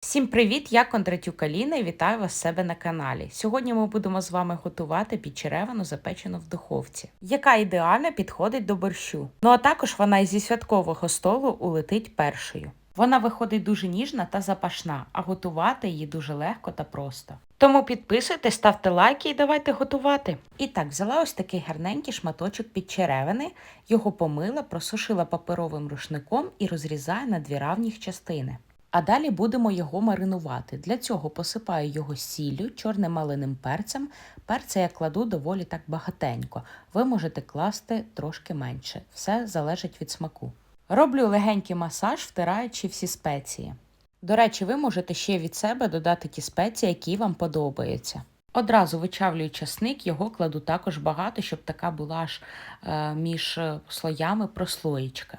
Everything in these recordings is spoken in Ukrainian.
Всім привіт! Я Кондратюк Аліна і вітаю вас себе на каналі. Сьогодні ми будемо з вами готувати підчеревину запечену в духовці, яка ідеально підходить до борщу. Ну а також вона і зі святкового столу улетить першою. Вона виходить дуже ніжна та запашна, а готувати її дуже легко та просто. Тому підписуйтесь, ставте лайки і давайте готувати. І так, взяла ось такий гарненький шматочок підчеревини, його помила, просушила паперовим рушником і розрізаю на дві равніх частини. А далі будемо його маринувати. Для цього посипаю його сіллю, чорним малиним перцем. Перця я кладу доволі так багатенько. Ви можете класти трошки менше. Все залежить від смаку. Роблю легенький масаж, втираючи всі спеції. До речі, ви можете ще від себе додати ті спеції, які вам подобаються. Одразу вичавлюю часник, його кладу також багато, щоб така була аж е, між е, слоями прослоєчка.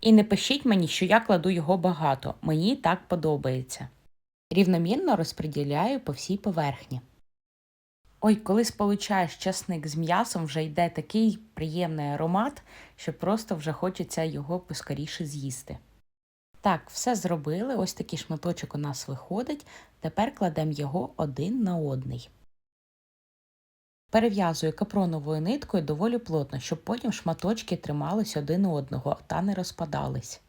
І не пишіть мені, що я кладу його багато, мені так подобається. Рівномірно розподіляю по всій поверхні. Ой, коли сполучаєш часник з м'ясом, вже йде такий приємний аромат, що просто вже хочеться його поскоріше з'їсти. Так, все зробили, ось такий шматочок у нас виходить. Тепер кладемо його один на одний. Перев'язую капроновою ниткою доволі плотно, щоб потім шматочки тримались один одного та не розпадались.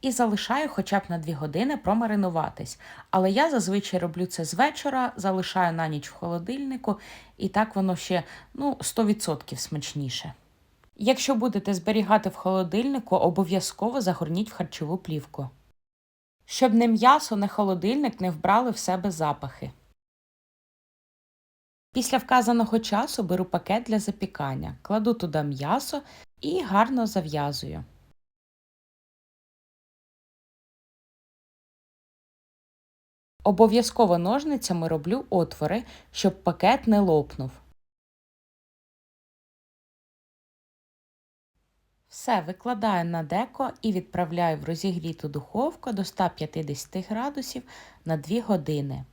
І залишаю хоча б на 2 години промаринуватись. Але я зазвичай роблю це з вечора, залишаю на ніч в холодильнику, і так воно ще ну, 100% смачніше. Якщо будете зберігати в холодильнику, обов'язково загорніть в харчову плівку. Щоб не м'ясо, не холодильник не вбрали в себе запахи. Після вказаного часу беру пакет для запікання, кладу туди м'ясо і гарно зав'язую. Обов'язково ножницями роблю отвори, щоб пакет не лопнув. Все викладаю на деко і відправляю в розігріту духовку до 150 градусів на 2 години.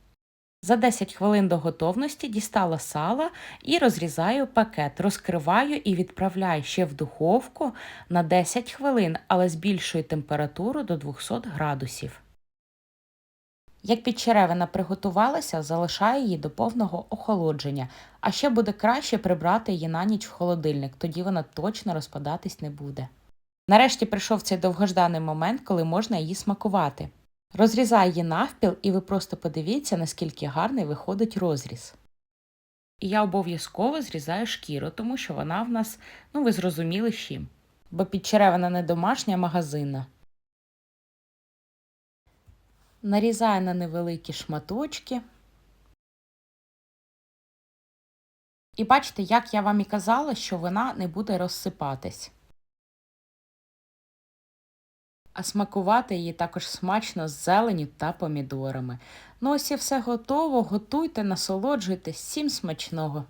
За 10 хвилин до готовності дістала сала і розрізаю пакет, розкриваю і відправляю ще в духовку на 10 хвилин, але збільшую температуру до 200 градусів. Як підчеревина приготувалася, залишаю її до повного охолодження, а ще буде краще прибрати її на ніч в холодильник, тоді вона точно розпадатись не буде. Нарешті прийшов цей довгожданий момент, коли можна її смакувати. Розрізаю її навпіл, і ви просто подивіться, наскільки гарний виходить розріз. І я обов'язково зрізаю шкіру, тому що вона в нас, ну ви зрозуміли з чим. Бо підчеревина не домашня, а магазинна. Нарізаю на невеликі шматочки. І бачите, як я вам і казала, що вона не буде розсипатись. А смакувати її також смачно з зеленю та помідорами. Ну ось і все готово. Готуйте, насолоджуйтесь, всім смачного!